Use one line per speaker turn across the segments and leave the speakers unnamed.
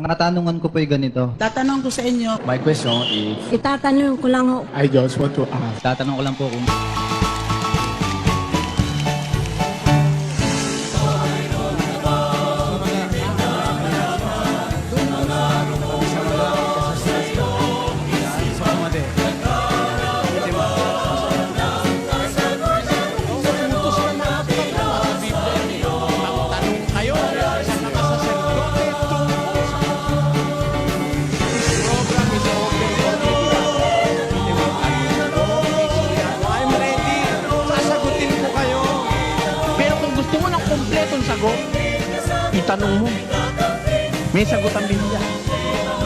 Ang katanungan ko po ay ganito.
Tatanong ko sa inyo,
My question is,
Itatanong ko lang ho,
I just want to ask,
Tatanong ko lang po kung
mo ng kompletong sagot, itanong mo. May sagot ang Biblia.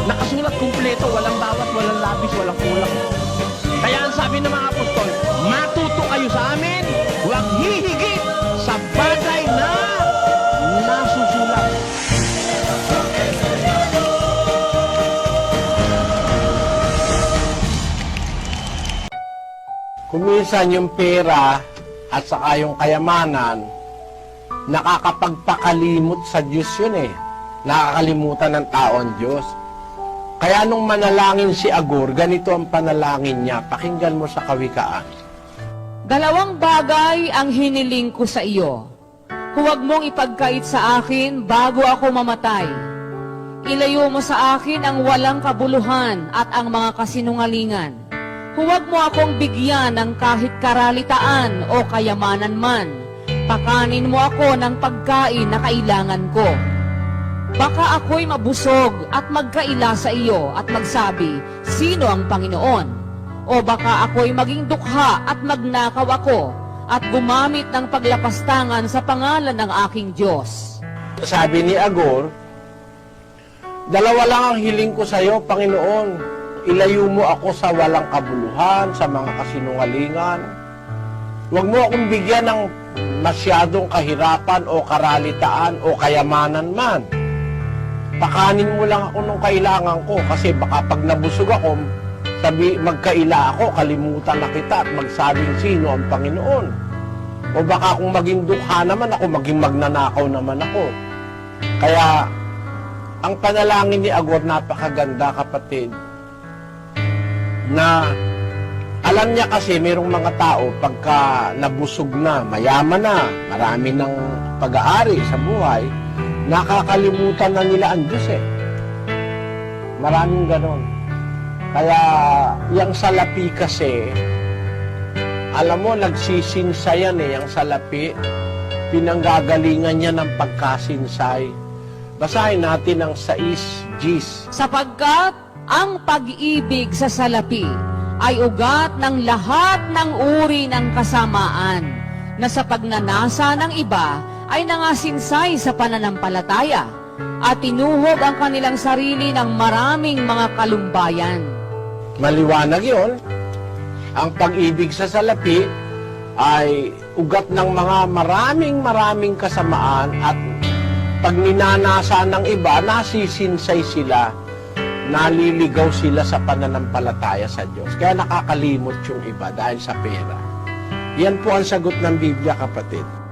Nakasulat kumpleto, walang bawat, walang labis, walang kulang. Kaya ang sabi ng mga apostol, matuto kayo sa amin, huwag hihigit sa bagay na nasusulat.
Kuminsan yung pera at saka yung kayamanan, nakakapagpakalimot sa Diyos yun eh. Nakakalimutan ng tao ang Diyos. Kaya nung manalangin si Agur, ganito ang panalangin niya. Pakinggan mo sa kawikaan.
Dalawang bagay ang hiniling ko sa iyo. Huwag mong ipagkait sa akin bago ako mamatay. Ilayo mo sa akin ang walang kabuluhan at ang mga kasinungalingan. Huwag mo akong bigyan ng kahit karalitaan o kayamanan man. Pakanin mo ako ng pagkain na kailangan ko. Baka ako'y mabusog at magkaila sa iyo at magsabi, Sino ang Panginoon? O baka ako'y maging dukha at magnakaw ako at gumamit ng paglapastangan sa pangalan ng aking Diyos.
Sabi ni Agur, dalawa lang ang hiling ko sa iyo, Panginoon. Ilayo mo ako sa walang kabuluhan, sa mga kasinungalingan. Huwag mo akong bigyan ng masyadong kahirapan o karalitaan o kayamanan man. Pakanin mo lang ako nung kailangan ko kasi baka pag nabusog ako, sabi, magkaila ako, kalimutan na kita at magsabing sino ang Panginoon. O baka kung maging dukha naman ako, maging magnanakaw naman ako. Kaya, ang panalangin ni Agor napakaganda kapatid na alam niya kasi mayroong mga tao pagka nabusog na, mayaman na, marami ng pag-aari sa buhay, nakakalimutan na nila ang Diyos eh. Maraming ganon. Kaya yung salapi kasi, alam mo, nagsisinsayan eh, yung salapi, pinanggagalingan niya ng pagkasinsay. Basahin natin ang 6 Gs.
Sapagkat ang pag-ibig sa salapi ay ugat ng lahat ng uri ng kasamaan na sa pagnanasa ng iba ay nangasinsay sa pananampalataya at tinuhog ang kanilang sarili ng maraming mga kalumbayan.
Maliwanag yon. Ang pag-ibig sa salapi ay ugat ng mga maraming maraming kasamaan at pag ninanasa ng iba, nasisinsay sila, naliligaw sila sa pananampalataya sa Diyos. Kaya nakakalimot yung iba dahil sa pera. Yan po ang sagot ng Biblia, kapatid.